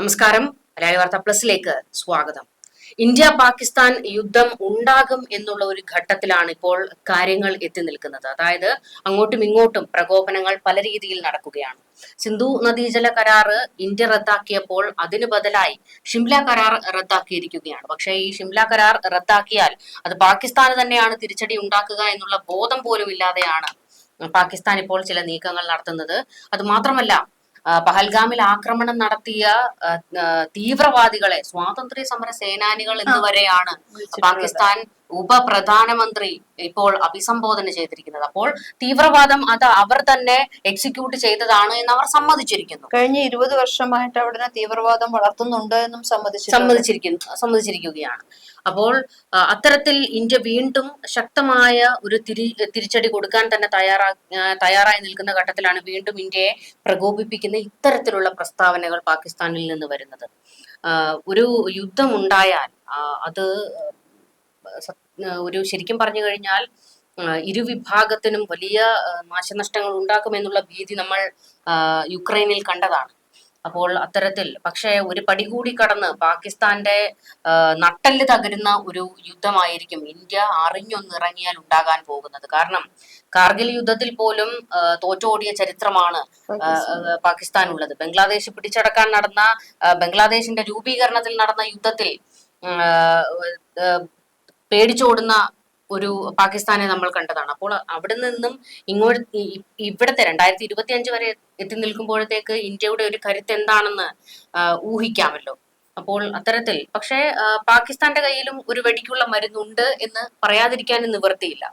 നമസ്കാരം. മലയാളി വാർത്ത പ്ലസിലേക്ക് സ്വാഗതം. ഇന്ത്യ പാകിസ്ഥാൻ യുദ്ധം ഉണ്ടാകും എന്നുള്ള ഒരു ഘട്ടത്തിലാണ് ഇപ്പോൾ കാര്യങ്ങൾ എത്തി നിൽക്കുന്നത്. അതായത് അങ്ങോട്ടും ഇങ്ങോട്ടും പ്രകോപനങ്ങൾ പല രീതിയിൽ നടക്കുകയാണ്. സിന്ധു നദീജല കരാറ് ഇന്ത്യ റദ്ദാക്കിയപ്പോൾ അതിന് ബദലായി ഷിംല കരാർ റദ്ദാക്കിയിരിക്കുകയാണ്. പക്ഷേ ഈ ഷിംല കരാർ റദ്ദാക്കിയാൽ അത് പാകിസ്ഥാന് തന്നെയാണ് തിരിച്ചടി ഉണ്ടാക്കുക എന്നുള്ള ബോധം പോലും ഇല്ലാതെയാണ് പാകിസ്ഥാൻ ഇപ്പോൾ ചില നീക്കങ്ങൾ നടത്തുന്നത്. അത് മാത്രമല്ല പഹൽഗാമിൽ ആക്രമണം നടത്തിയ തീവ്രവാദികളെ സ്വാതന്ത്ര്യ സമര സേനാനികൾ എന്നുവരെയാണ് പാകിസ്ഥാൻ ഉപപ്രധാനമന്ത്രി ഇപ്പോൾ അഭിസംബോധന ചെയ്തിരിക്കുന്നത്. അപ്പോൾ തീവ്രവാദം അത് അവർ തന്നെ എക്സിക്യൂട്ട് ചെയ്തതാണ് എന്ന് അവർ സമ്മതിച്ചിരിക്കുന്നു. കഴിഞ്ഞ ഇരുപത് വർഷമായിട്ട് അവിടെ തീവ്രവാദം വളർത്തുന്നുണ്ട് എന്നും സമ്മതിച്ചു സമ്മതിച്ചിരിക്കുന്നു സമ്മതിച്ചിരിക്കുകയാണ്. അപ്പോൾ അത്തരത്തിൽ ഇന്ത്യ വീണ്ടും ശക്തമായ ഒരു തിരി തിരിച്ചടി കൊടുക്കാൻ തന്നെ തയ്യാറാ തയ്യാറായി നിൽക്കുന്ന ഘട്ടത്തിലാണ് വീണ്ടും ഇന്ത്യയെ പ്രകോപിപ്പിക്കുന്ന ഇത്തരത്തിലുള്ള പ്രസ്താവനകൾ പാകിസ്ഥാനിൽ നിന്ന് വരുന്നത്. ഒരു യുദ്ധം ഉണ്ടായാൽ അത് ഒരു ശരിക്കും പറഞ്ഞു കഴിഞ്ഞാൽ ഇരുവിഭാഗത്തിനും ഇരു വിഭാഗത്തിനും വലിയ നാശനഷ്ടങ്ങൾ ഉണ്ടാക്കുമെന്നുള്ള ഭീതി നമ്മൾ യുക്രൈനിൽ കണ്ടതാണ്. അപ്പോൾ അത്തരത്തിൽ പക്ഷേ ഒരു പടി കൂടി കടന്ന് പാകിസ്ഥാന്റെ നട്ടൽ തകരുന്ന ഒരു യുദ്ധമായിരിക്കും ഇന്ത്യ അറിഞ്ഞൊന്നിറങ്ങിയാൽ ഉണ്ടാകാൻ പോകുന്നത്. കാരണം കാർഗിൽ യുദ്ധത്തിൽ പോലും തോറ്റോടിയ ചരിത്രമാണ് പാകിസ്ഥാനുള്ളത്. ബംഗ്ലാദേശ് പിടിച്ചടക്കാൻ നടന്ന ബംഗ്ലാദേശിന്റെ രൂപീകരണത്തിൽ നടന്ന യുദ്ധത്തിൽ പേടിച്ചോടുന്ന ഒരു പാകിസ്ഥാനെ നമ്മൾ കണ്ടതാണ്. അപ്പോൾ അവിടെ നിന്നും ഇങ്ങോട്ട് ഇവിടുത്തെ രണ്ടായിരത്തി ഇരുപത്തി അഞ്ച് വരെ എത്തി നിൽക്കുമ്പോഴത്തേക്ക് ഇന്ത്യയുടെ ഒരു കരുത്ത് എന്താണെന്ന് ഊഹിക്കാമല്ലോ. അപ്പോൾ അത്തരത്തിൽ പക്ഷേ പാകിസ്ഥാന്റെ കയ്യിലും ഒരു വെടിക്കുള്ള മരുന്നുണ്ട് എന്ന് പറയാതിരിക്കാനും നിവൃത്തിയില്ല.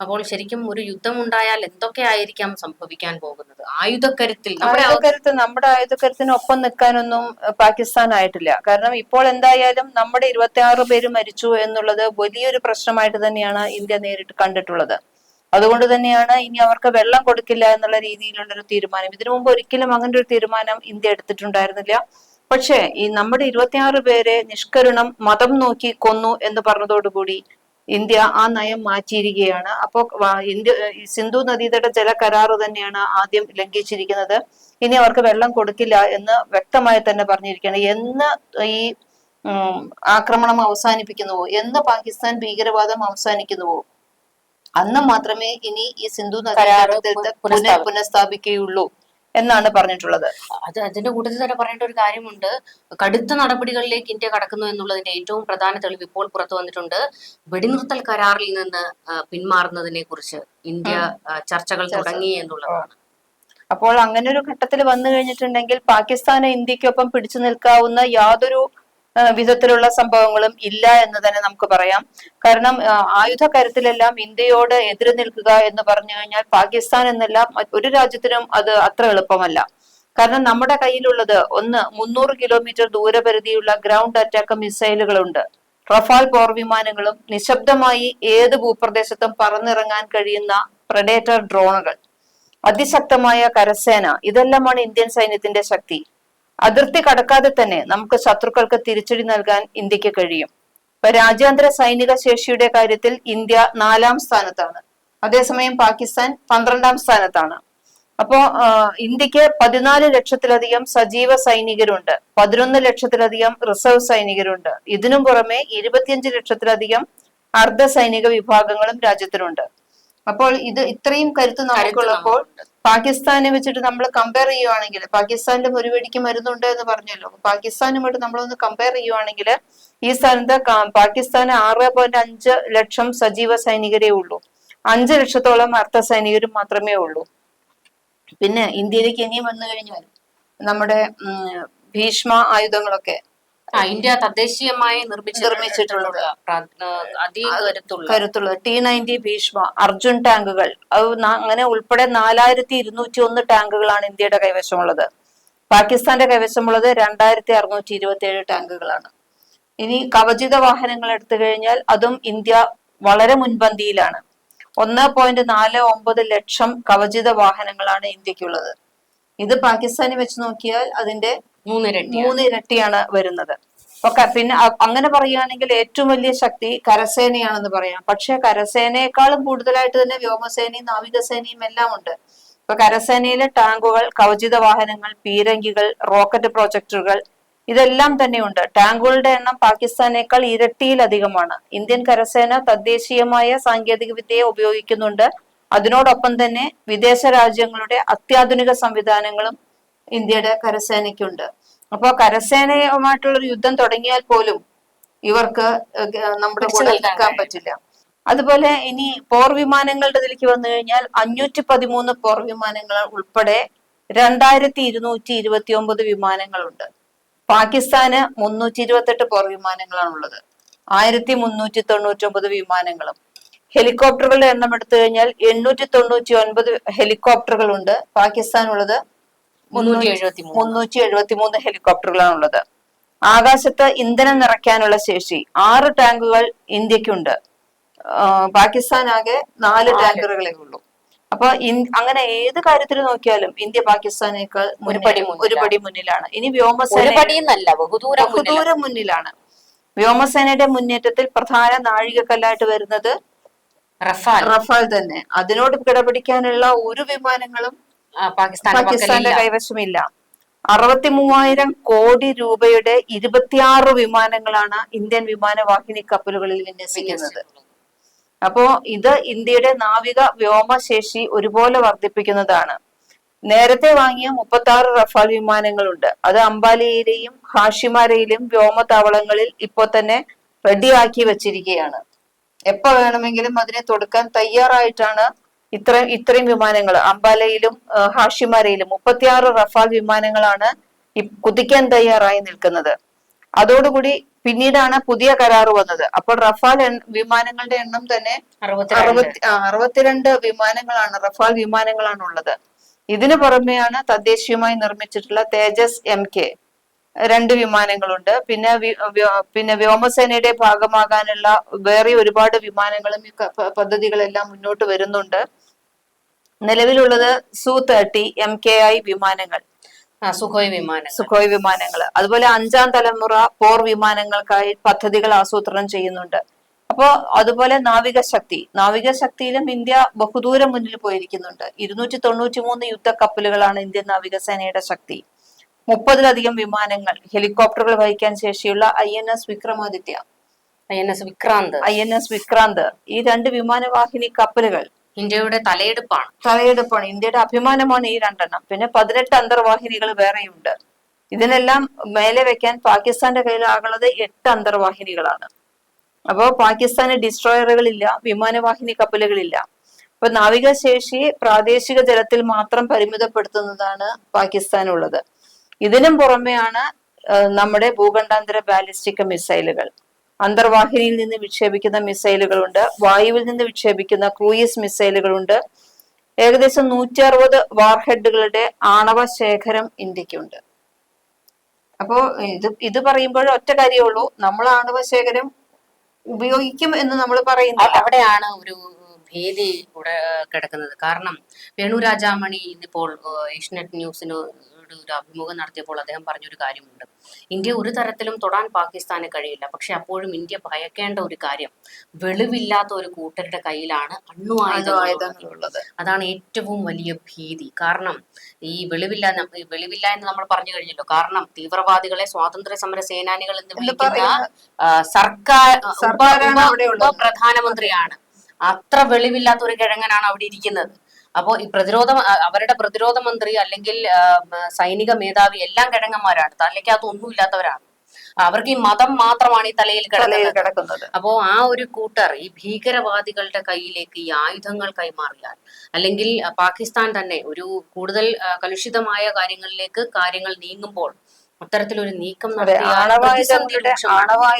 അപ്പോൾ ശരിക്കും ഒരു യുദ്ധം ഉണ്ടായാൽ എന്തൊക്കെ ആയിരിക്കാം സംഭവിക്കാൻ പോകുന്നത്? ആയുധക്കരുത്തിൽ ആയുധക്കരുത്ത് നമ്മുടെ ആയുധക്കരുത്തിന് ഒപ്പം നിൽക്കാനൊന്നും പാകിസ്ഥാൻ ആയിട്ടില്ല. കാരണം ഇപ്പോൾ എന്തായാലും നമ്മുടെ ഇരുപത്തി ആറ് പേര് മരിച്ചു എന്നുള്ളത് വലിയൊരു പ്രശ്നമായിട്ട് തന്നെയാണ് ഇന്ത്യ നേരിട്ട് കണ്ടിട്ടുള്ളത്. അതുകൊണ്ട് തന്നെയാണ് ഇനി അവർക്ക് വെള്ളം കൊടുക്കില്ല എന്നുള്ള രീതിയിലുള്ള ഒരു തീരുമാനം. ഇതിനു മുമ്പ് ഒരിക്കലും അങ്ങനെ ഒരു തീരുമാനം ഇന്ത്യ എടുത്തിട്ടുണ്ടായിരുന്നില്ല. പക്ഷേ ഈ നമ്മുടെ ഇരുപത്തിയാറ് പേരെ നിഷ്കരുണം മതം നോക്കി കൊന്നു എന്ന് പറഞ്ഞതോടുകൂടി ഇന്ത്യ ആ നയം മാറ്റിയിരിക്കുകയാണ്. അപ്പോൾ ഇന്ത്യ സിന്ധു നദീതട ജല കരാറ് തന്നെയാണ് ആദ്യം ലംഘിച്ചിരിക്കുന്നത്. ഇനി അവർക്ക് വെള്ളം കൊടുക്കില്ല എന്ന് വ്യക്തമായി തന്നെ പറഞ്ഞിരിക്കുകയാണ്. എന്ന് ഈ ആക്രമണം അവസാനിപ്പിക്കുന്നുവോ? എന്ന് പാകിസ്ഥാൻ ഭീകരവാദം അവസാനിക്കുന്നുവോ? അന്ന് മാത്രമേ ഇനി ഈ സിന്ധു നദീതടത്തെ നദീതട പുനഃസ്ഥാപിക്കുകയുള്ളൂ. എന്നാണ് പറഞ്ഞിട്ടുള്ളത്. അത് അതിന്റെ കൂട്ടത്തിൽ തന്നെ പറയേണ്ട ഒരു കാര്യമുണ്ട്. കടുത്ത നടപടികളിലേക്ക് ഇന്ത്യ കടക്കുന്നു എന്നുള്ളതിന്റെ ഏറ്റവും പ്രധാന തെളിവ് ഇപ്പോൾ പുറത്തു വന്നിട്ടുണ്ട്. വെടിനിർത്തൽ കരാറിൽ നിന്ന് പിന്മാറുന്നതിനെ കുറിച്ച് ഇന്ത്യ ചർച്ചകൾ തുടങ്ങി എന്നുള്ളതാണ്. അപ്പോൾ അങ്ങനെ ഒരു ഘട്ടത്തിൽ വന്നു കഴിഞ്ഞിട്ടുണ്ടെങ്കിൽ പാകിസ്ഥാന് ഇന്ത്യക്കൊപ്പം പിടിച്ചു നിൽക്കാവുന്ന യാതൊരു വിധത്തിലുള്ള സംഭവങ്ങളും ഇല്ല എന്ന് തന്നെ നമുക്ക് പറയാം. കാരണം ആയുധ കരുത്തിലെല്ലാം ഇന്ത്യയോട് എതിര് നിൽക്കുക എന്ന് പറഞ്ഞു കഴിഞ്ഞാൽ പാകിസ്ഥാൻ എന്നല്ല ഒരു രാജ്യത്തിനും അത് അത്ര എളുപ്പമല്ല. കാരണം നമ്മുടെ കയ്യിലുള്ളത് ഒന്ന് മുന്നൂറ് കിലോമീറ്റർ ദൂരപരിധിയുള്ള ഗ്രൗണ്ട് അറ്റാക്ക് മിസൈലുകളുണ്ട്. റഫാൽ പോർ വിമാനങ്ങളും നിശബ്ദമായി ഏത് ഭൂപ്രദേശത്തും പറന്നിറങ്ങാൻ കഴിയുന്ന പ്രഡേറ്റർ ഡ്രോണുകൾ. അതിശക്തമായ കരസേന. ഇതെല്ലാമാണ് ഇന്ത്യൻ സൈന്യത്തിന്റെ ശക്തി. അതിർത്തി കടക്കാതെ തന്നെ നമുക്ക് ശത്രുക്കൾക്ക് തിരിച്ചടി നൽകാൻ ഇന്ത്യയ്ക്ക് കഴിയും. ഇപ്പൊ രാജ്യാന്തര സൈനിക ശേഷിയുടെ കാര്യത്തിൽ ഇന്ത്യ നാലാം സ്ഥാനത്താണ്. അതേസമയം പാകിസ്ഥാൻ പന്ത്രണ്ടാം സ്ഥാനത്താണ്. അപ്പോ ഇന്ത്യയ്ക്ക് പതിനാല് ലക്ഷത്തിലധികം സജീവ സൈനികരുണ്ട്. പതിനൊന്ന് ലക്ഷത്തിലധികം റിസർവ് സൈനികരുണ്ട്. ഇതിനു പുറമെ ഇരുപത്തിയഞ്ച് ലക്ഷത്തിലധികം അർദ്ധ സൈനിക വിഭാഗങ്ങളും രാജ്യത്തിനുണ്ട്. അപ്പോൾ ഇത് ഇത്രയും കരുത്ത് നമുക്കുള്ളപ്പോൾ പാകിസ്ഥാനെ വെച്ചിട്ട് നമ്മൾ കമ്പയർ ചെയ്യുവാണെങ്കിൽ പാകിസ്ഥാനിലും ഒരു വെടിക്ക് മരുന്നുണ്ട് എന്ന് പറഞ്ഞല്ലോ. പാകിസ്ഥാനുമായിട്ട് നമ്മളൊന്ന് കമ്പയർ ചെയ്യുവാണെങ്കിൽ ഈ സ്ഥലത്ത് പാകിസ്ഥാന് ആറ് പോയിന്റ് അഞ്ച് ലക്ഷം സജീവ സൈനികരേ ഉള്ളൂ. അഞ്ച് ലക്ഷത്തോളം അർത്ഥ സൈനികരും മാത്രമേ ഉള്ളൂ. പിന്നെ ഇന്ത്യയിലേക്ക് ഇനിയും വന്നു കഴിഞ്ഞാൽ നമ്മുടെ ഭീഷ്മ ആയുധങ്ങളൊക്കെ ഇന്ത്യ തദ്ദേശീയമായി നിർമ്മിച്ച നിർമ്മിച്ചിട്ടുള്ളത്. അതികരുത്തുള്ള കരുത്തുള്ളത് ടി നയന്റി ഭീഷ്മ അർജുൻ ടാങ്കുകൾ. അങ്ങനെ ഉൾപ്പെടെ നാലായിരത്തി ഇരുന്നൂറ്റി ഒന്ന് ടാങ്കുകളാണ് ഇന്ത്യയുടെ കൈവശമുള്ളത്. പാകിസ്ഥാന്റെ കൈവശമുള്ളത് രണ്ടായിരത്തി അറുന്നൂറ്റി ഇരുപത്തി ഏഴ് ടാങ്കുകളാണ്. ഇനി കവചിത വാഹനങ്ങൾ എടുത്തു കഴിഞ്ഞാൽ അതും ഇന്ത്യ വളരെ മുൻപന്തിയിലാണ്. ഒന്ന് പോയിന്റ് നാല് ഒമ്പത് ലക്ഷം കവചിത വാഹനങ്ങളാണ് ഇന്ത്യക്കുള്ളത്. ഇത് പാകിസ്ഥാനിൽ വെച്ച് നോക്കിയാൽ അതിന്റെ മൂന്ന് ഇരട്ടിയാണ് വരുന്നത്. ഓക്കെ പിന്നെ അങ്ങനെ പറയുകയാണെങ്കിൽ ഏറ്റവും വലിയ ശക്തി കരസേനയാണെന്ന് പറയാം. പക്ഷെ കരസേനയെക്കാളും കൂടുതലായിട്ട് തന്നെ വ്യോമസേനയും നാവികസേനയും എല്ലാം ഉണ്ട്. ഇപ്പൊ കരസേനയിലെ ടാങ്കുകൾ കവചിത വാഹനങ്ങൾ പീരങ്കികൾ റോക്കറ്റ് പ്രൊജക്ടറുകൾ ഇതെല്ലാം തന്നെയുണ്ട് ടാങ്കുകളുടെ എണ്ണം പാകിസ്ഥാനേക്കാൾ ഇരട്ടിയിലധികമാണ്. ഇന്ത്യൻ കരസേന തദ്ദേശീയമായ സാങ്കേതിക വിദ്യയെ ഉപയോഗിക്കുന്നുണ്ട്. അതിനോടൊപ്പം തന്നെ വിദേശ രാജ്യങ്ങളുടെ അത്യാധുനിക സംവിധാനങ്ങളും ഇന്ത്യയുടെ കരസേനയ്ക്കുണ്ട്. അപ്പോൾ കരസേനയുമായിട്ടുള്ള ഒരു യുദ്ധം തുടങ്ങിയാൽ പോലും ഇവർക്ക് നമ്മുടെ കൂടെ നിൽക്കാൻ പറ്റില്ല. അതുപോലെ ഇനി പോർ വിമാനങ്ങളുടെ ഇതിലേക്ക് വന്നു കഴിഞ്ഞാൽ അഞ്ഞൂറ്റി പതിമൂന്ന് പോർ വിമാനങ്ങൾ ഉൾപ്പെടെ രണ്ടായിരത്തി ഇരുന്നൂറ്റി ഇരുപത്തി ഒമ്പത് വിമാനങ്ങളുണ്ട്. പാകിസ്ഥാന് മുന്നൂറ്റി ഇരുപത്തെട്ട് പോർ വിമാനങ്ങളാണുള്ളത്. ആയിരത്തി മുന്നൂറ്റി തൊണ്ണൂറ്റി ഒമ്പത് വിമാനങ്ങളും. ഹെലികോപ്റ്ററുകളുടെ എണ്ണം എടുത്തു കഴിഞ്ഞാൽ എണ്ണൂറ്റി തൊണ്ണൂറ്റി ഒൻപത് ഹെലികോപ്റ്ററുകളുണ്ട് പാകിസ്ഥാനുള്ളത്. മുന്നൂറ്റി എഴുപത്തി മൂന്ന് ഹെലികോപ്റ്ററുകളാണുള്ളത് ആകാശത്ത് ഇന്ധനം നിറയ്ക്കാനുള്ള ശേഷി ആറ് ടാങ്കുകൾ ഇന്ത്യക്കുണ്ട്. പാകിസ്ഥാൻ ആകെ നാല് ടാങ്കറുകളെ ഉള്ളൂ. അപ്പൊ അങ്ങനെ ഏത് കാര്യത്തിൽ നോക്കിയാലും ഇന്ത്യ പാകിസ്ഥാനേക്കാൾ ഒരുപടി ഒരുപടി മുന്നിലാണ്. ഇനി വ്യോമസേന ബഹുദൂരം മുന്നിലാണ്. വ്യോമസേനയുടെ മുന്നേറ്റത്തിൽ പ്രധാന നാഴികക്കല്ലായിട്ട് വരുന്നത് റഫാൽ. റഫാൽ തന്നെ. അതിനോട് കിടപിടിക്കാനുള്ള ഒരു വിമാനങ്ങളും പാകിസ്ഥാന്റെ. കൈവശമില്ല. അറുപത്തി മൂവായിരം കോടി രൂപയുടെ ഇരുപത്തിയാറ് വിമാനങ്ങളാണ് ഇന്ത്യൻ വിമാനവാഹിനി കപ്പലുകളിൽ വിന്യസിക്കുന്നത്. അപ്പോ ഇത് ഇന്ത്യയുടെ നാവിക വ്യോമശേഷി ഒരുപോലെ വർദ്ധിപ്പിക്കുന്നതാണ്. നേരത്തെ വാങ്ങിയ മുപ്പത്തി ആറ് റഫാൽ വിമാനങ്ങളുണ്ട്. അത് അംബാലയിലെയും ഹാഷിമാരയിലും വ്യോമതാവളങ്ങളിൽ ഇപ്പോൾ തന്നെ റെഡിയാക്കി വെച്ചിരിക്കുകയാണ്. എപ്പോ വേണമെങ്കിലും അതിനെ തൊടുക്കാൻ തയ്യാറായിട്ടാണ് ഇത്ര ഇത്രയും വിമാനങ്ങൾ അംബാലയിലും ഹാഷിമാരയിലും മുപ്പത്തിയാറ് റഫാൽ വിമാനങ്ങളാണ് കുതിക്കാൻ തയ്യാറായി നിൽക്കുന്നത്. അതോടുകൂടി പിന്നീടാണ് പുതിയ കരാർ വന്നത്. അപ്പോൾ റഫാൽ വിമാനങ്ങളുടെ എണ്ണം തന്നെ അറുപത്തി അറുപത്തിരണ്ട് വിമാനങ്ങളാണ് റഫാൽ വിമാനങ്ങളാണ് ഉള്ളത് ഇതിനു പുറമെയാണ് തദ്ദേശീയമായി നിർമ്മിച്ചിട്ടുള്ള തേജസ് എം കെ. രണ്ട് വിമാനങ്ങളുണ്ട്. പിന്നെ പിന്നെ വ്യോമസേനയുടെ ഭാഗമാകാനുള്ള വേറെ ഒരുപാട് വിമാനങ്ങളും ഈ പദ്ധതികളെല്ലാം മുന്നോട്ട് വരുന്നുണ്ട്. നിലവിലുള്ളത് Su thirty M K I വിമാനങ്ങൾ. സുഖോയ് വിമാനങ്ങൾ. സുഖോയ് വിമാനങ്ങൾ. അതുപോലെ അഞ്ചാം തലമുറ പോർ വിമാനങ്ങൾക്കായി പദ്ധതികൾ ആസൂത്രണം ചെയ്യുന്നുണ്ട്. അപ്പോ അതുപോലെ നാവിക ശക്തി നാവിക ശക്തിയിലും ഇന്ത്യ ബഹുദൂരം മുന്നിൽ പോയിരിക്കുന്നുണ്ട്. ഇരുന്നൂറ്റി തൊണ്ണൂറ്റി മൂന്ന് യുദ്ധ കപ്പലുകളാണ് ഇന്ത്യൻ നാവികസേനയുടെ ശക്തി. മുപ്പതിലധികം വിമാനങ്ങൾ ഹെലികോപ്റ്ററുകൾ വഹിക്കാൻ ശേഷിയുള്ള I N S Vikramaditya. I N S Vikrant. I N S Vikrant. ഈ രണ്ട് വിമാനവാഹിനി കപ്പലുകൾ ഇന്ത്യയുടെ തലയെടുപ്പാണ്. തലയെടുപ്പാണ്. ഇന്ത്യയുടെ അഭിമാനമാണ് ഈ രണ്ടെണ്ണം. പിന്നെ പതിനെട്ട് അന്തർവാഹിനികൾ വേറെയുണ്ട്. ഇതിനെല്ലാം മേലെ വെക്കാൻ പാകിസ്ഥാന്റെ കയ്യിലാകുന്നത് എട്ട് അന്തർവാഹിനികളാണ്. അപ്പോൾ പാകിസ്ഥാന് ഡിസ്ട്രോയറുകളില്ല വിമാനവാഹിനി കപ്പലുകളില്ല. അപ്പൊ നാവികശേഷി പ്രാദേശിക ജലത്തിൽ മാത്രം പരിമിതപ്പെടുത്തുന്നതാണ് പാകിസ്ഥാനുള്ളത്. ഇതിനും പുറമെയാണ് നമ്മുടെ ഭൂഖണ്ഡാന്തര ബാലിസ്റ്റിക് മിസൈലുകൾ. അന്തർവാഹിനിയിൽ നിന്ന് വിക്ഷേപിക്കുന്ന മിസൈലുകളുണ്ട് വായുവിൽ നിന്ന് വിക്ഷേപിക്കുന്ന ക്രൂയിസ് മിസൈലുകളുണ്ട്. ഏകദേശം നൂറ്റി അറുപത് വാർഹെഡുകളുടെ ആണവ ശേഖരം ഇന്ത്യക്കുണ്ട്. അപ്പോ ഇത് ഇത് പറയുമ്പോൾ ഒറ്റ കാര്യമുള്ളൂ നമ്മൾ ആണവ ശേഖരം ഉപയോഗിക്കും എന്ന് നമ്മൾ പറയുന്നു അവിടെയാണ് ഒരു ഭീതി കിടക്കുന്നത്. കാരണം വേണു രാജാമണി ഇന്നിപ്പോൾ ഏഷ്യനെറ്റ് ന്യൂസിന് ഒരു അഭിമുഖം നടത്തിയപ്പോൾ അദ്ദേഹം പറഞ്ഞൊരു കാര്യമുണ്ട്. ഇന്ത്യ ഒരു തരത്തിലും തൊടാൻ പാകിസ്ഥാന് കഴിയില്ല. പക്ഷെ അപ്പോഴും ഇന്ത്യ ഭയക്കേണ്ട ഒരു കാര്യം വെളിവില്ലാത്ത ഒരു കൂട്ടരുടെ കയ്യിലാണ് അണ്ണു ആയുധങ്ങളുള്ളത്. അതാണ് ഏറ്റവും വലിയ ഭീതി. കാരണം ഈ വെളിവില്ല വെളിവില്ല എന്ന് നമ്മൾ പറഞ്ഞു കഴിഞ്ഞല്ലോ. കാരണം തീവ്രവാദികളെ സ്വാതന്ത്ര്യ സമര സേനാനികൾ എന്ന് വിളിക്കുന്ന സർക്കാർ. ഉപപ്രധാനമന്ത്രിയാണ്. അത്ര വെളിവില്ലാത്ത ഒരു കിഴങ്ങനാണ് അവിടെ ഇരിക്കുന്നത്. അപ്പോ ഈ പ്രതിരോധ അവരുടെ പ്രതിരോധ മന്ത്രി അല്ലെങ്കിൽ സൈനിക മേധാവി എല്ലാം കിഴങ്ങന്മാരാണ് തലയ്ക്കകത്ത് ഒന്നുമില്ലാത്തവരാണ് അവർക്ക് ഈ മതം മാത്രമാണ് ഈ തലയിൽ കിടക്കുന്നത്. അപ്പോ ആ ഒരു കൂട്ടർ ഈ ഭീകരവാദികളുടെ കയ്യിലേക്ക് ഈ ആയുധങ്ങൾ കൈമാറിയാൽ അല്ലെങ്കിൽ പാകിസ്ഥാൻ തന്നെ ഒരു കൂടുതൽ കലുഷിതമായ കാര്യങ്ങളിലേക്ക് കാര്യങ്ങൾ നീങ്ങുമ്പോൾ അത്തരത്തിലൊരു നീക്കം.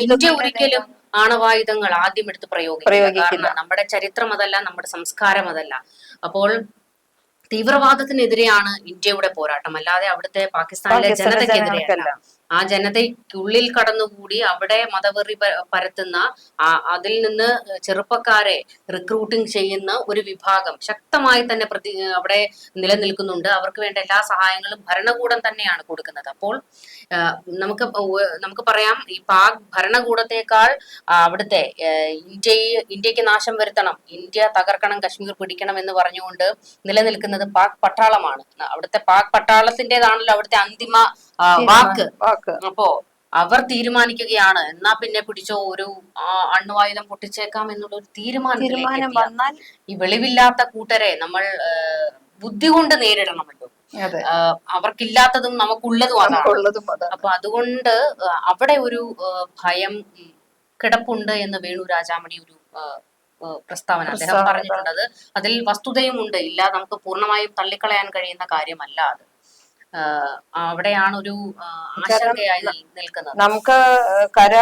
ഇന്ത്യ ഒരിക്കലും ആണവായുധങ്ങൾ ആദ്യം എടുത്ത് പ്രയോഗിക്കില്ല. കാരണം നമ്മുടെ ചരിത്രം അതല്ല നമ്മുടെ സംസ്കാരം അതല്ല. അപ്പോൾ തീവ്രവാദത്തിനെതിരെയാണ് ഇന്ത്യയുടെ പോരാട്ടം അല്ലാതെ അവിടുത്തെ പാകിസ്ഥാനിലെ ജനതയ്ക്കെതിരെയല്ല. ആ ജനതയ്ക്കുള്ളിൽ കടന്നുകൂടി അവിടെ മതവെറി പരത്തുന്ന അതിൽ നിന്ന് ചെറുപ്പക്കാരെ റിക്രൂട്ടിംഗ് ചെയ്യുന്ന ഒരു വിഭാഗം ശക്തമായി തന്നെ പ്രതി അവിടെ നിലനിൽക്കുന്നുണ്ട്. അവർക്ക് വേണ്ട എല്ലാ സഹായങ്ങളും ഭരണകൂടം തന്നെയാണ് കൊടുക്കുന്നത്. അപ്പോൾ നമുക്ക് നമുക്ക് പറയാം ഈ പാക് ഭരണകൂടത്തെക്കാൾ അവിടുത്തെ ഇന്ത്യ ഇന്ത്യയ്ക്ക് നാശം വരുത്തണം ഇന്ത്യ തകർക്കണം കശ്മീർ പിടിക്കണം എന്ന് പറഞ്ഞുകൊണ്ട് നിലനിൽക്കുന്നത് പാക് പട്ടാളമാണ്. അവിടുത്തെ പാക് പട്ടാളത്തിന്റെതാണല്ലോ അവിടുത്തെ അന്തിമ വാക്ക്. അപ്പോ അവർ തീരുമാനിക്കുകയാണ്. എന്നാ പിന്നെ പിടിച്ചോ ഒരു അണ്ണുവായുധം അണ്വായുധം പൊട്ടിച്ചേക്കാം എന്നുള്ള ഒരു തീരുമാനം ഈ വെളിവില്ലാത്ത കൂട്ടരെ നമ്മൾ ബുദ്ധി കൊണ്ട് നേരിടണമല്ലോ. അവർക്കില്ലാത്തതും നമുക്കുള്ളതും അതാണ്. അപ്പൊ അതുകൊണ്ട് അവിടെ ഒരു ഭയം കിടപ്പുണ്ട് എന്ന് വേണു രാജാമണി ഒരു പ്രസ്താവന അദ്ദേഹം പറഞ്ഞിട്ടുള്ളത് അതിൽ വസ്തുതയും ഉണ്ട് ഇല്ല നമുക്ക് പൂർണമായും തള്ളിക്കളയാൻ കഴിയുന്ന കാര്യമല്ല അത്. അവിടെയാണ് ഒരു ആശങ്കയായി നിൽക്കുന്നത്. നമുക്ക് കര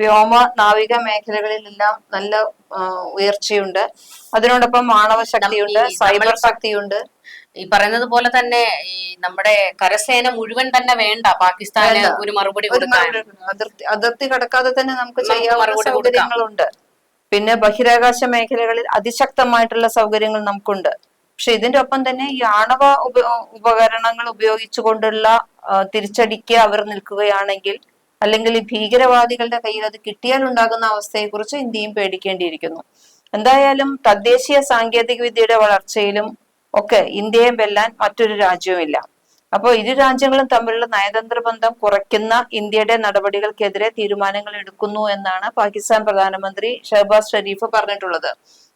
വ്യോമ നാവിക മേഖലകളിലെല്ലാം നല്ല ഉയർച്ചയുണ്ട്. അതിനോടൊപ്പം മാണവ ശക്തിയുണ്ട് സൈബർ ശക്തിയുണ്ട്. ഈ പറയുന്നത് പോലെ തന്നെ ഈ നമ്മുടെ കരസേന മുഴുവൻ തന്നെ വേണ്ട. പാകിസ്ഥാന് ഒരു മറുപടി കൊടുക്കാൻ. അതിർത്തി അതിർത്തി കടക്കാതെ തന്നെ നമുക്ക് ചെയ്യാൻ മറുപടി സൗകര്യങ്ങളുണ്ട്. പിന്നെ ബഹിരാകാശ മേഖലകളിൽ അതിശക്തമായിട്ടുള്ള സൗകര്യങ്ങൾ നമുക്കുണ്ട്. പക്ഷെ ഇതിന്റെ ഒപ്പം തന്നെ ഈ ആണവ ഉപ- ഉപകരണങ്ങൾ ഉപയോഗിച്ചുകൊണ്ടുള്ള തിരിച്ചടിക്ക് അവർ നിൽക്കുകയാണെങ്കിൽ അല്ലെങ്കിൽ ഈ ഭീകരവാദികളുടെ കയ്യിൽ അത് കിട്ടിയാൽ ഉണ്ടാകുന്ന അവസ്ഥയെക്കുറിച്ച് ഇന്ത്യയും പേടിക്കേണ്ടിയിരിക്കുന്നു. എന്തായാലും തദ്ദേശീയ സാങ്കേതിക വിദ്യയുടെ വളർച്ചയിലും ഒക്കെ ഇന്ത്യയെ വെല്ലാൻ മറ്റൊരു രാജ്യവുമില്ല. അപ്പോൾ ഇരു രാജ്യങ്ങളും തമ്മിലുള്ള നയതന്ത്ര ബന്ധം കുറയ്ക്കുന്ന ഇന്ത്യയുടെ നടപടികൾക്കെതിരെ തീരുമാനങ്ങൾ എടുക്കുന്നു എന്നാണ് പാകിസ്ഥാൻ പ്രധാനമന്ത്രി ഷഹബാസ് ഷരീഫ് പറഞ്ഞിട്ടുള്ളത്.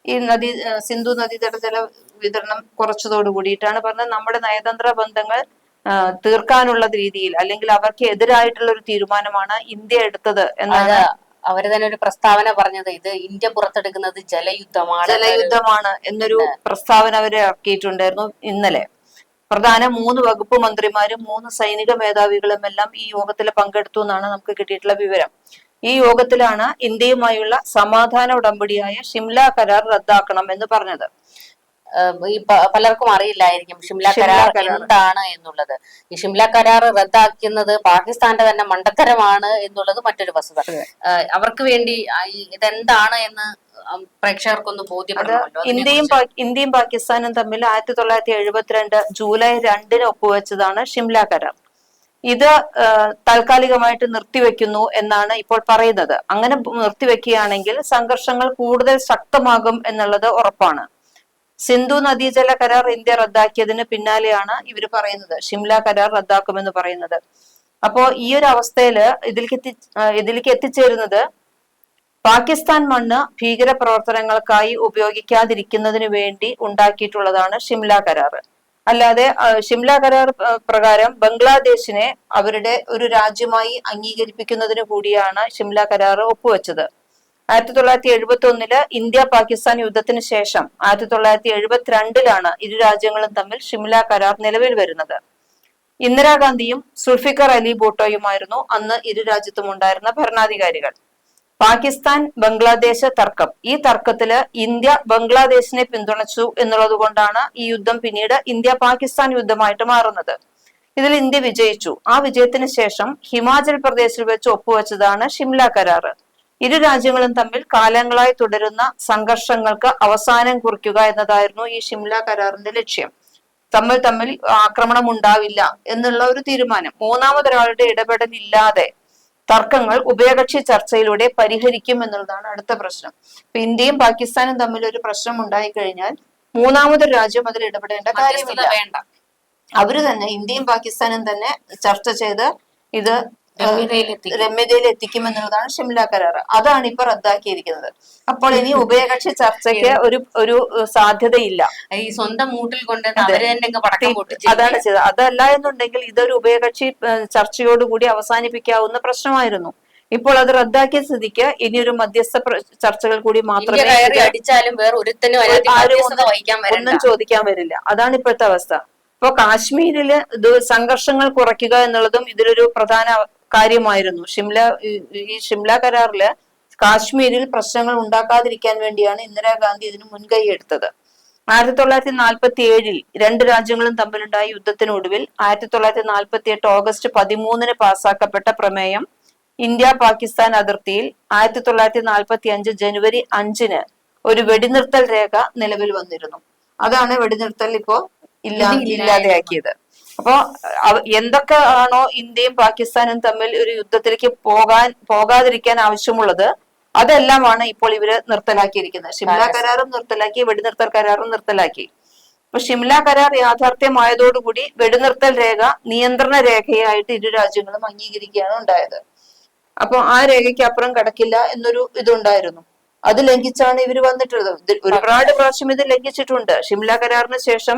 ഈ നദി സിന്ധു നദീതട ജല വിതരണം കുറച്ചതോട് കൂടിയിട്ടാണ് പറഞ്ഞത്. നമ്മുടെ നയതന്ത്ര ബന്ധങ്ങൾ തീർക്കാനുള്ള രീതിയിൽ അല്ലെങ്കിൽ അവർക്ക് എതിരായിട്ടുള്ള ഒരു തീരുമാനമാണ് ഇന്ത്യ എടുത്തത് എന്നാണ് അവർ തന്നെ ഒരു പ്രസ്താവന പറഞ്ഞത്. ഇത് ഇന്ത്യ പുറത്തെടുക്കുന്നത് ജലയുദ്ധമാണ് ജലയുദ്ധമാണ് എന്നൊരു പ്രസ്താവന അവർ ഇറക്കിയിട്ടുണ്ടായിരുന്നു ഇന്നലെ. പ്രധാന മൂന്ന് വകുപ്പ് മന്ത്രിമാരും മൂന്ന് സൈനിക മേധാവികളും എല്ലാം ഈ യോഗത്തിൽ പങ്കെടുത്തു എന്നാണ് നമുക്ക് കിട്ടിയിട്ടുള്ള വിവരം. ഈ യോഗത്തിലാണ് ഇന്ത്യയുമായുള്ള സമാധാന ഉടമ്പടിയായ ഷിംല കരാർ റദ്ദാക്കണം എന്ന് പറഞ്ഞത്. ഈ പലർക്കും അറിയില്ലായിരിക്കും ഷിംല കരാർ. എന്താണ് എന്നുള്ളത്. ഈ ഷിംല കരാർ റദ്ദാക്കുന്നത് പാകിസ്ഥാന്റെ തന്നെ മണ്ടത്തരമാണ് എന്നുള്ളത് മറ്റൊരു വസ്തുത. അവർക്ക് വേണ്ടി ഇതെന്താണ് എന്ന് പ്രേക്ഷകർക്കൊന്ന് ബോധ്യപ്പെടണമല്ലോ ഇന്ത്യയും ഇന്ത്യയും പാകിസ്ഥാനും തമ്മിൽ ആയിരത്തി തൊള്ളായിരത്തി എഴുപത്തിരണ്ട് ജൂലൈ രണ്ടിന് ഒപ്പുവെച്ചതാണ് ഷിംല കരാർ. ഇത് താൽക്കാലികമായിട്ട് നിർത്തിവെക്കുന്നു എന്നാണ് ഇപ്പോൾ പറയുന്നത്. അങ്ങനെ നിർത്തിവെക്കുകയാണെങ്കിൽ സംഘർഷങ്ങൾ കൂടുതൽ ശക്തമാകും എന്നുള്ളത് ഉറപ്പാണ്. സിന്ധു നദീജല കരാർ ഇന്ത്യ റദ്ദാക്കിയതിന് പിന്നാലെയാണ് ഇവർ പറയുന്നത്. ഷിംല കരാർ റദ്ദാക്കുമെന്ന് പറയുന്നത്. അപ്പോ ഈ ഒരു അവസ്ഥയിൽ ഇതിലേക്ക് എത്തി ഇതിലേക്ക് എത്തിച്ചേരുന്നത് പാകിസ്ഥാൻ മണ്ണ് ഭീകര പ്രവർത്തനങ്ങൾക്കായി ഉപയോഗിക്കാതിരിക്കുന്നതിന് വേണ്ടി ഉണ്ടാക്കിയിട്ടുള്ളതാണ് ഷിംല കരാർ അല്ലാതെ ഷിംല കരാർ പ്രകാരം ബംഗ്ലാദേശിനെ അവരുടെ ഒരു രാജ്യമായി അംഗീകരിപ്പിക്കുന്നതിന് കൂടിയാണ് ഷിംല കരാർ ഒപ്പുവെച്ചത്. ആയിരത്തി തൊള്ളായിരത്തി എഴുപത്തി ഒന്നിൽ ഇന്ത്യ പാകിസ്ഥാൻ യുദ്ധത്തിന് ശേഷം ആയിരത്തി തൊള്ളായിരത്തി എഴുപത്തിരണ്ടിലാണ് ഇരു രാജ്യങ്ങളും തമ്മിൽ ഷിംല കരാർ നിലവിൽ വരുന്നത്. ഇന്ദിരാഗാന്ധിയും സുൽഫിക്കർ അലി ഭൂട്ടോയുമായിരുന്നു അന്ന് ഇരു രാജ്യത്തും ഉണ്ടായിരുന്ന ഭരണാധികാരികൾ. പാകിസ്ഥാൻ ബംഗ്ലാദേശ് തർക്കം. ഈ തർക്കത്തിൽ ഇന്ത്യ ബംഗ്ലാദേശിനെ പിന്തുണച്ചു എന്നുള്ളത് കൊണ്ടാണ് ഈ യുദ്ധം പിന്നീട് ഇന്ത്യ പാകിസ്ഥാൻ യുദ്ധമായിട്ട് മാറുന്നത്. ഇതിൽ ഇന്ത്യ വിജയിച്ചു. ആ വിജയത്തിന് ശേഷം ഹിമാചൽ പ്രദേശിൽ വെച്ച് ഒപ്പുവെച്ചതാണ് ഷിംല കരാറ് ഇരു രാജ്യങ്ങളും തമ്മിൽ കാലങ്ങളായി തുടരുന്ന സംഘർഷങ്ങൾക്ക് അവസാനം കുറിക്കുക എന്നതായിരുന്നു ഈ ഷിംല കരാറിന്റെ ലക്ഷ്യം. തമ്മിൽ തമ്മിൽ ആക്രമണം ഉണ്ടാവില്ല എന്നുള്ള ഒരു തീരുമാനം. മൂന്നാമതൊരാളുടെ ഇടപെടലില്ലാതെ തർക്കങ്ങൾ ഉഭയകക്ഷി ചർച്ചയിലൂടെ പരിഹരിക്കും എന്നുള്ളതാണ് അടുത്ത പ്രശ്നം. ഇപ്പൊ ഇന്ത്യയും പാകിസ്ഥാനും തമ്മിൽ ഒരു പ്രശ്നം ഉണ്ടായി കഴിഞ്ഞാൽ മൂന്നാമതൊരു രാജ്യം അതിൽ ഇടപെടേണ്ട കാര്യമില്ല. അവർ തന്നെ ഇന്ത്യയും പാകിസ്ഥാനും തന്നെ ചർച്ച ചെയ്ത് ഇത് രമ്യതയിൽ എത്തിക്കുമെന്നുള്ളതാണ് ഷിംല കരാർ അതാണ് ഇപ്പൊ റദ്ദാക്കിയിരിക്കുന്നത്. അപ്പോൾ ഇനി ഉഭയകക്ഷി ചർച്ചയ്ക്ക് ഒരു ഒരു സാധ്യതയില്ല. ഈ സ്വന്തം മൂട്ടിൽ കൊണ്ട് അതാണ് ചെയ്തത്. അതല്ല എന്നുണ്ടെങ്കിൽ ഇതൊരു ഉഭയകക്ഷി ചർച്ചയോടുകൂടി അവസാനിപ്പിക്കാവുന്ന പ്രശ്നമായിരുന്നു. ഇപ്പോൾ അത് റദ്ദാക്കിയ സ്ഥിതിക്ക് ഇനി ഒരു മധ്യസ്ഥ ചർച്ചകൾ കൂടി മാത്രമേ അടിച്ചാലും വേറെ ഒരുത്തനും ഒന്നും- ചോദിക്കാൻ വരില്ല. അതാണ് ഇപ്പോഴത്തെ അവസ്ഥ. ഇപ്പൊ കാശ്മീരിൽ സംഘർഷങ്ങൾ കുറയ്ക്കുക എന്നുള്ളതും ഇതിലൊരു പ്രധാന കാര്യമായിരുന്നു. ഷിംല ഈ- ഷിംല കരാറിൽ കാശ്മീരിൽ പ്രശ്നങ്ങൾ ഉണ്ടാക്കാതിരിക്കാൻ വേണ്ടിയാണ് ഇന്ദിരാഗാന്ധി ഇതിന് മുൻകൈ എടുത്തത്. ആയിരത്തി തൊള്ളായിരത്തി നാൽപ്പത്തി ഏഴിൽ രണ്ട് രാജ്യങ്ങളും തമ്മിലുണ്ടായ യുദ്ധത്തിനൊടുവിൽ ആയിരത്തി തൊള്ളായിരത്തി നാൽപ്പത്തി എട്ട് ഓഗസ്റ്റ് പതിമൂന്നിന് പാസാക്കപ്പെട്ട പ്രമേയം ഇന്ത്യ പാകിസ്ഥാൻ അതിർത്തിയിൽ ആയിരത്തി തൊള്ളായിരത്തി നാൽപ്പത്തി അഞ്ച് ജനുവരി അഞ്ചിന് ഒരു വെടിനിർത്തൽ രേഖ നിലവിൽ വന്നിരുന്നു. അതാണ് വെടിനിർത്തൽ ഇപ്പോ ഇല്ലാ ഇല്ലാതെയാക്കിയത്. അപ്പോ എന്തൊക്കെ ആണോ ഇന്ത്യയും പാകിസ്ഥാനും തമ്മിൽ ഒരു യുദ്ധത്തിലേക്ക് പോകാൻ പോകാതിരിക്കാൻ ആവശ്യമുള്ളത് അതെല്ലാമാണ് ഇപ്പോൾ ഇവർ നിർത്തലാക്കിയിരിക്കുന്നത്. ഷിംല കരാറും നിർത്തലാക്കി വെടിനിർത്തൽ കരാറും നിർത്തലാക്കി. അപ്പൊ ഷിംല കരാർ യാഥാർത്ഥ്യമായതോടുകൂടി വെടിനിർത്തൽ രേഖ നിയന്ത്രണ രേഖയായിട്ട് ഇരു രാജ്യങ്ങളും അംഗീകരിക്കുകയാണ് ഉണ്ടായത്. അപ്പൊ ആ രേഖയ്ക്ക് അപ്പുറം കടക്കില്ല എന്നൊരു ഇതുണ്ടായിരുന്നു. അത് ലംഘിച്ചാണ് ഇവർ വന്നിട്ടുള്ളത്. ഒരുപാട് പ്രാവശ്യം ഇത് ലംഘിച്ചിട്ടുണ്ട്. ഷിംല കരാറിന് ശേഷം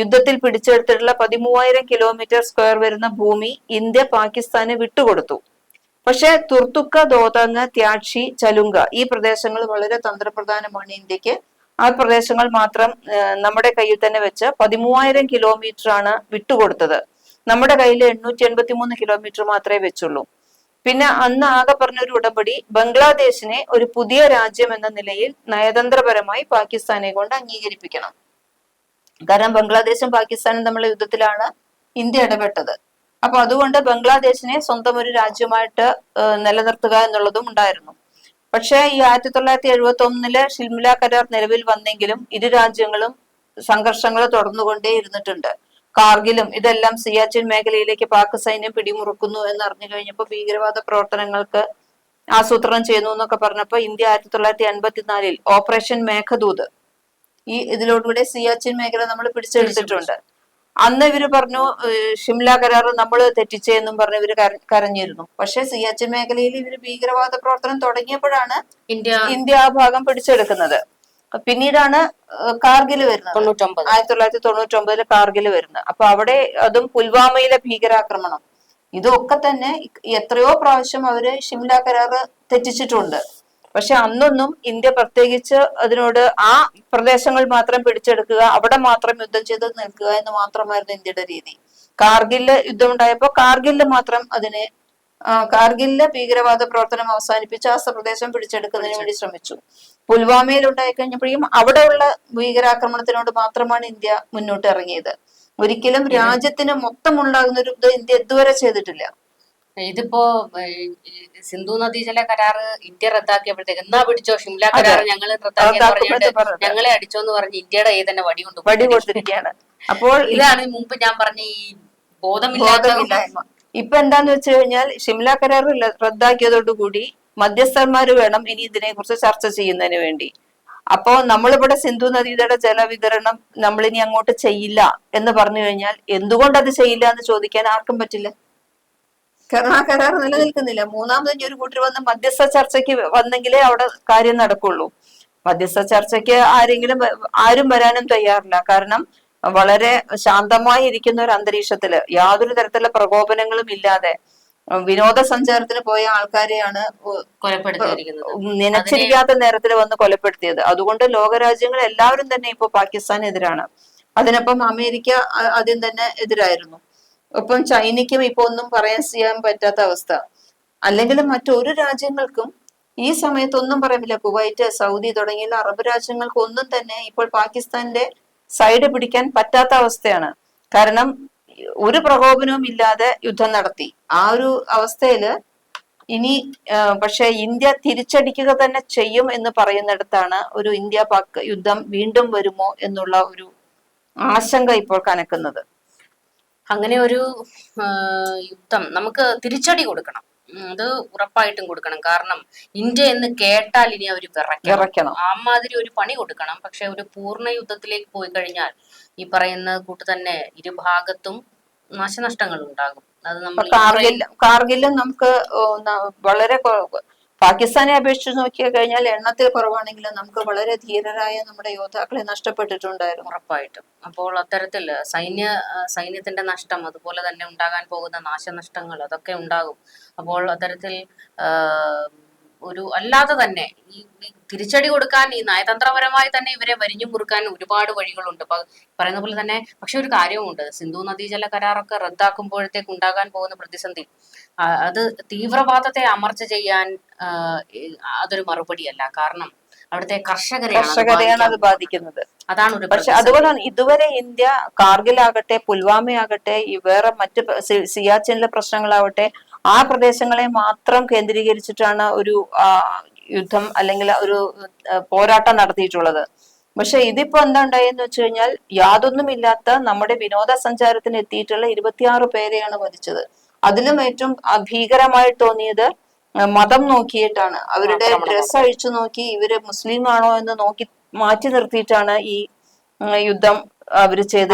യുദ്ധത്തിൽ പിടിച്ചെടുത്തിട്ടുള്ള പതിമൂവായിരം കിലോമീറ്റർ സ്ക്വയർ വരുന്ന ഭൂമി ഇന്ത്യ പാകിസ്ഥാന് വിട്ടുകൊടുത്തു. പക്ഷെ തുർത്തുക്ക ദോതങ് ത്യാക്ഷി ചലുങ്ക ഈ പ്രദേശങ്ങൾ വളരെ തന്ത്രപ്രധാനമാണ് ഇന്ത്യയ്ക്ക്. ആ പ്രദേശങ്ങൾ മാത്രം നമ്മുടെ കയ്യിൽ തന്നെ വെച്ച് പതിമൂവായിരം കിലോമീറ്റർ ആണ് വിട്ടുകൊടുത്തത്. നമ്മുടെ കയ്യിൽ എണ്ണൂറ്റി എൺപത്തി മൂന്ന് കിലോമീറ്റർ മാത്രമേ വെച്ചുള്ളൂ. പിന്നെ അന്ന് ആകെ പറഞ്ഞൊരു ഉടമ്പടി ബംഗ്ലാദേശിനെ ഒരു പുതിയ രാജ്യം എന്ന നിലയിൽ നയതന്ത്രപരമായി പാകിസ്ഥാനെ കൊണ്ട് അംഗീകരിപ്പിക്കണം. കാരണം ബംഗ്ലാദേശും പാകിസ്ഥാനും തമ്മിലുള്ള യുദ്ധത്തിലാണ് ഇന്ത്യ ഇടപെട്ടത്. അപ്പൊ അതുകൊണ്ട് ബംഗ്ലാദേശിനെ സ്വന്തം ഒരു രാജ്യമായിട്ട് നിലനിർത്തുക എന്നുള്ളതും ഉണ്ടായിരുന്നു. പക്ഷേ ഈ ആയിരത്തി തൊള്ളായിരത്തി എഴുപത്തി ഒന്നിൽ ഷിൽമില കരാർ നിലവിൽ വന്നെങ്കിലും ഇരു രാജ്യങ്ങളും സംഘർഷങ്ങൾ തുടർന്നുകൊണ്ടേ ഇരുന്നിട്ടുണ്ട്. കാർഗിലും ഇതെല്ലാം സിയാച്ചിൻ മേഖലയിലേക്ക് പാക് സൈന്യം പിടിമുറുക്കുന്നു എന്ന് അറിഞ്ഞു കഴിഞ്ഞപ്പോൾ ഭീകരവാദ പ്രവർത്തനങ്ങൾക്ക് ആസൂത്രണം ചെയ്യുന്നു എന്നൊക്കെ പറഞ്ഞപ്പോൾ ഇന്ത്യ ആയിരത്തി തൊള്ളായിരത്തി എൺപത്തിനാലിൽ ഓപ്പറേഷൻ മേഘദൂത് ഈ ഇതിലൂടെ സിയാച്ചിൻ മേഖല നമ്മൾ പിടിച്ചെടുത്തിട്ടുണ്ട്. അന്ന് ഇവർ പറഞ്ഞു ഷിംല കരാർ നമ്മൾ തെറ്റിച്ചെന്നും പറഞ്ഞ് ഇവർ കര- കരഞ്ഞിരുന്നു. പക്ഷെ സിയാച്ചിൻ മേഖലയിൽ ഇവർ ഭീകരവാദ പ്രവർത്തനം തുടങ്ങിയപ്പോഴാണ് ഇന്ത്യ ഇന്ത്യ ആ ഭാഗം പിടിച്ചെടുക്കുന്നത്. പിന്നീടാണ് കാർഗിൽ വരുന്നത്. തൊണ്ണൂറ്റൊമ്പത്. ആയിരത്തി തൊള്ളായിരത്തി തൊണ്ണൂറ്റി ഒമ്പതിൽ കാർഗിൽ വരുന്നത്. അപ്പൊ അവിടെ അതും പുൽവാമയിലെ ഭീകരാക്രമണം. ഇതൊക്കെ തന്നെ എത്രയോ പ്രാവശ്യം അവർ ഷിംല കരാറ് തെറ്റിച്ചിട്ടുണ്ട്. പക്ഷെ അന്നൊന്നും ഇന്ത്യ പ്രത്യേകിച്ച് അതിനോട് ആ പ്രദേശങ്ങൾ മാത്രം പിടിച്ചെടുക്കുക അവിടെ മാത്രം യുദ്ധം ചെയ്ത് നിൽക്കുക എന്ന് മാത്രമായിരുന്നു ഇന്ത്യയുടെ രീതി. കാർഗിൽ യുദ്ധം ഉണ്ടായപ്പോൾ കാർഗിൽ മാത്രം അതിനെ കാർഗിലിലെ ഭീകരവാദ പ്രവർത്തനം അവസാനിപ്പിച്ച് ആ പ്രദേശം പിടിച്ചെടുക്കുന്നതിന് വേണ്ടി ശ്രമിച്ചു. പുൽവാമയിൽ ഉണ്ടായി കഴിഞ്ഞപ്പോഴും അവിടെയുള്ള ഭീകരാക്രമണത്തിനോട് മാത്രമാണ് ഇന്ത്യ മുന്നോട്ട് ഇറങ്ങിയത്. ഒരിക്കലും രാജ്യത്തിന് മൊത്തം ഉണ്ടാകുന്ന ഒരു ഇന്ത്യ ഇതുവരെ ചെയ്തിട്ടില്ല. ഇതിപ്പോ സിന്ധു നദീജല കരാറ് ഇന്ത്യ റദ്ദാക്കിയപ്പോഴത്തേക്ക് എന്നാ പിടിച്ചോ ഷിംല കരാർ ഞങ്ങൾ റദ്ദാക്കിയെന്ന്. ഞങ്ങളെ അടിച്ചോന്ന് പറഞ്ഞ് ഇന്ത്യയുടെ കയ്യിൽ തന്നെ വടി കൊണ്ട് വടി കൊടുത്തിരിക്കുകയാണ് അപ്പോൾ ഇതാണ് മുമ്പ് ഞാൻ പറഞ്ഞ ഈ ബോധമില്ലാത്ത ഇപ്പൊ എന്താന്ന് വെച്ച് കഴിഞ്ഞാൽ ഷിംല കരാർ റദ്ദാക്കിയതോടുകൂടി മധ്യസ്ഥന്മാര് വേണം ഇനി ഇതിനെ കുറിച്ച് ചർച്ച ചെയ്യുന്നതിന് വേണ്ടി. അപ്പോ നമ്മളിവിടെ സിന്ധു നദിയുടെ ജലവിതരണം നമ്മളിനി അങ്ങോട്ട് ചെയ്യില്ല എന്ന് പറഞ്ഞു കഴിഞ്ഞാൽ എന്തുകൊണ്ട് അത് ചെയ്യില്ല എന്ന് ചോദിക്കാൻ ആർക്കും പറ്റില്ല. കാരണം ആ കരാർ നിലനിൽക്കുന്നില്ല. മൂന്നാമത് ഇനി ഒരു കൂട്ടർ വന്ന് മധ്യസ്ഥ ചർച്ചയ്ക്ക് വന്നെങ്കിലേ അവിടെ കാര്യം നടക്കുള്ളൂ. മധ്യസ്ഥ ചർച്ചയ്ക്ക് ആരെങ്കിലും ആരും വരാനും തയ്യാറില്ല. കാരണം വളരെ ശാന്തമായി ഇരിക്കുന്ന ഒരു അന്തരീക്ഷത്തിൽ യാതൊരു തരത്തിലുള്ള പ്രകോപനങ്ങളും ഇല്ലാതെ വിനോദസഞ്ചാരത്തിന് പോയ ആൾക്കാരെയാണ് നനച്ചിരിക്കാത്ത നേരത്തിൽ വന്ന് കൊലപ്പെടുത്തിയത്. അതുകൊണ്ട് ലോകരാജ്യങ്ങൾ എല്ലാവരും തന്നെ ഇപ്പൊ പാകിസ്ഥാനെതിരാണ്. അതിനൊപ്പം അമേരിക്ക ആദ്യം തന്നെ എതിരായിരുന്നു. ഒപ്പം ചൈനയ്ക്കും ഇപ്പൊ ഒന്നും പറയാൻ ചെയ്യാൻ പറ്റാത്ത അവസ്ഥ. അല്ലെങ്കിൽ മറ്റൊരു രാജ്യങ്ങൾക്കും ഈ സമയത്ത് ഒന്നും കുവൈറ്റ് സൗദി തുടങ്ങിയ അറബ് രാജ്യങ്ങൾക്ക് ഒന്നും തന്നെ ഇപ്പോൾ പാകിസ്ഥാന്റെ സൈഡ് പിടിക്കാൻ പറ്റാത്ത അവസ്ഥയാണ്. കാരണം ഒരു പ്രകോപനവും ഇല്ലാതെ യുദ്ധം നടത്തി. ആ ഒരു അവസ്ഥയിൽ ഇനി പക്ഷെ ഇന്ത്യ തിരിച്ചടിക്കുക തന്നെ ചെയ്യും എന്ന് പറയുന്നിടത്താണ് ഒരു ഇന്ത്യ പാക് യുദ്ധം വീണ്ടും വരുമോ എന്നുള്ള ഒരു ആശങ്ക ഇപ്പോൾ കനക്കുന്നത്. അങ്ങനെ ഒരു യുദ്ധം നമുക്ക് തിരിച്ചടി കൊടുക്കണം. അത് ഉറപ്പായിട്ടും കൊടുക്കണം. കാരണം ഇന്ത്യ എന്ന് കേട്ടാൽ ഇനി അവർ വിറയ്ക്കണം. അമ്മാതിരി ഒരു പണി കൊടുക്കണം. പക്ഷെ ഒരു പൂർണ യുദ്ധത്തിലേക്ക് പോയി കഴിഞ്ഞാൽ ഈ പറയുന്ന കൂട്ട് തന്നെ ഇരുഭാഗത്തും നാശനഷ്ടങ്ങൾ ഉണ്ടാകും. അത് നമ്മൾ കാർഗിൽ കാർഗിലും നമുക്ക് വളരെ പാകിസ്ഥാനെ അപേക്ഷിച്ച് നോക്കിയാൽ കഴിഞ്ഞാൽ എണ്ണത്തിൽ കുറവാണെങ്കിലും നമുക്ക് വളരെ ധീരരായ നമ്മുടെ യോദ്ധാക്കളെ നഷ്ടപ്പെട്ടിട്ടുണ്ടായിരുന്നു. ഉറപ്പായിട്ടും. അപ്പോൾ അത്തരത്തിൽ സൈന്യ സൈന്യത്തിന്റെ നഷ്ടം അതുപോലെ തന്നെ ഉണ്ടാകാൻ പോകുന്ന നാശനഷ്ടങ്ങൾ അതൊക്കെ ഉണ്ടാകും. അപ്പോൾ അത്തരത്തിൽ ഒരു അല്ലാതെ തന്നെ ഈ തിരിച്ചടി കൊടുക്കാൻ ഈ നയതന്ത്രപരമായി തന്നെ ഇവരെ വരിഞ്ഞു മുറുക്കാൻ ഒരുപാട് വഴികളുണ്ട്. പറയുന്ന പോലെ തന്നെ പക്ഷെ ഒരു കാര്യവുമുണ്ട്. സിന്ധു നദീജല കരാറൊക്കെ റദ്ദാക്കുമ്പോഴത്തേക്ക് ഉണ്ടാകാൻ പോകുന്ന പ്രതിസന്ധി. അത് തീവ്രവാദത്തെ അമർച്ച ചെയ്യാൻ അതൊരു മറുപടിയല്ല. കാരണം അവിടുത്തെ കർഷകരെയാണ് അത് കർഷകരെയാണ് അത് ബാധിക്കുന്നത്. അതാണ് ഒരു പക്ഷെ അതുപോലെ ഇതുവരെ ഇന്ത്യ കാർഗിലാകട്ടെ പുൽവാമയാകട്ടെ വേറെ മറ്റ് സിയാച്ചിനിലെ പ്രശ്നങ്ങളാവട്ടെ ആ പ്രദേശങ്ങളെ മാത്രം കേന്ദ്രീകരിച്ചിട്ടാണ് ഒരു യുദ്ധം അല്ലെങ്കിൽ ഒരു പോരാട്ടം നടത്തിയിട്ടുള്ളത്. പക്ഷെ ഇതിപ്പോ എന്താ ഉണ്ടായെന്ന് വെച്ച് കഴിഞ്ഞാൽ യാതൊന്നുമില്ലാത്ത നമ്മുടെ വിനോദസഞ്ചാരത്തിന് എത്തിയിട്ടുള്ള ഇരുപത്തിയാറ് പേരെയാണ് മരിച്ചത്. അതിലും ഏറ്റവും ഭീകരമായി തോന്നിയത് മതം നോക്കിയിട്ടാണ്. അവരുടെ ഡ്രസ് അഴിച്ചു നോക്കി ഇവർ മുസ്ലിം ആണോ എന്ന് നോക്കി മാറ്റി നിർത്തിയിട്ടാണ് ഈ യുദ്ധം അവർ ചെയ്ത്.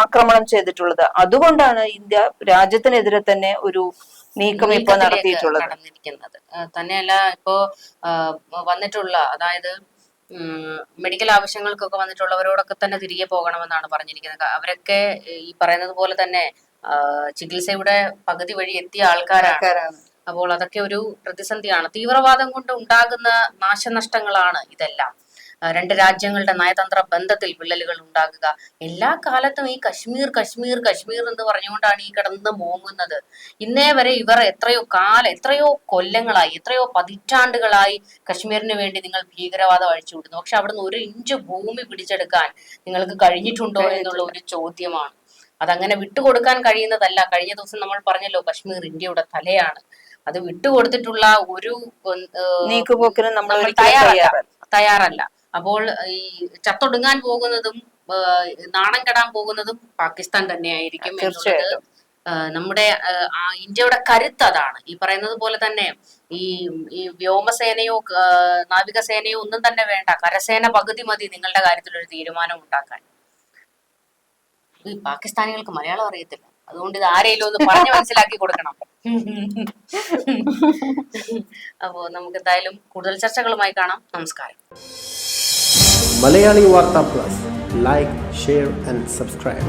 ആക്രമണം ചെയ്തിട്ടുള്ളത്. അതുകൊണ്ടാണ് ഇന്ത്യ രാജ്യത്തിനെതിരെ തന്നെ ഒരു നീക്കം ഇപ്പൊ നടത്തിയിട്ടുള്ളത്. നടന്നിരിക്കുന്നത്. തന്നെയല്ല ഇപ്പോ വന്നിട്ടുള്ള അതായത് മെഡിക്കൽ ആവശ്യങ്ങൾക്കൊക്കെ വന്നിട്ടുള്ളവരോടൊക്കെ തന്നെ തിരികെ പോകണമെന്നാണ് പറഞ്ഞിരിക്കുന്നത്. അവരൊക്കെ ഈ പറയുന്നത് പോലെ തന്നെ ചികിത്സയുടെ പകുതി വഴി എത്തിയ ആൾക്കാരാണ്. അപ്പോൾ അതൊക്കെ ഒരു പ്രതിസന്ധിയാണ്. തീവ്രവാദം കൊണ്ട് ഉണ്ടാകുന്ന നാശനഷ്ടങ്ങളാണ് ഇതെല്ലാം. രണ്ട് രാജ്യങ്ങളുടെ നയതന്ത്ര ബന്ധത്തിൽ വിള്ളലുകൾ ഉണ്ടാകുക. എല്ലാ കാലത്തും ഈ കശ്മീർ കശ്മീർ കശ്മീർ എന്ന് പറഞ്ഞുകൊണ്ടാണ് ഈ കിടന്ന് മോങ്ങുന്നത്. ഇന്നേ വരെ ഇവർ എത്രയോ കാലം എത്രയോ കൊല്ലങ്ങളായി എത്രയോ പതിറ്റാണ്ടുകളായി കശ്മീരിന് വേണ്ടി നിങ്ങൾ ഭീകരവാദം അഴിച്ചുവിടുന്നു പക്ഷെ അവിടുന്ന് ഒരു ഇഞ്ച് ഭൂമി പിടിച്ചെടുക്കാൻ നിങ്ങൾക്ക് കഴിഞ്ഞിട്ടുണ്ടോ എന്നുള്ള ഒരു ചോദ്യമാണ്. അതങ്ങനെ വിട്ടുകൊടുക്കാൻ കഴിയുന്നതല്ല. കഴിഞ്ഞ ദിവസം നമ്മൾ പറഞ്ഞല്ലോ കശ്മീർ ഇന്ത്യയുടെ തലയാണ്. അത് വിട്ടുകൊടുത്തിട്ടുള്ള ഒരു നമ്മൾ തയ്യാറല്ല. തയ്യാറല്ല. അപ്പോൾ ഈ ചത്തൊടുങ്ങാൻ പോകുന്നതും നാണം കെടാൻ പോകുന്നതും പാകിസ്ഥാൻ തന്നെയായിരിക്കും തീർച്ചയായിട്ടും. നമ്മുടെ ഇന്ത്യയുടെ കരുത്ത് അതാണ്. ഈ പറയുന്നത് പോലെ തന്നെ ഈ ഈ വ്യോമസേനയോ നാവികസേനയോ ഒന്നും തന്നെ വേണ്ട. കരസേന പകുതി മതി നിങ്ങളുടെ കാര്യത്തിൽ ഒരു തീരുമാനം ഉണ്ടാക്കാൻ. ഈ പാകിസ്ഥാനികൾക്ക് മലയാളം അറിയത്തില്ല. അതുകൊണ്ട് ഇത് ആരെയും ഒന്ന് പറഞ്ഞു മനസ്സിലാക്കി കൊടുക്കണം. അപ്പോ നമുക്ക് എന്തായാലും കൂടുതൽ ചർച്ചകളുമായി കാണാം. നമസ്കാരം. Malayali Vartha plus. Like share and subscribe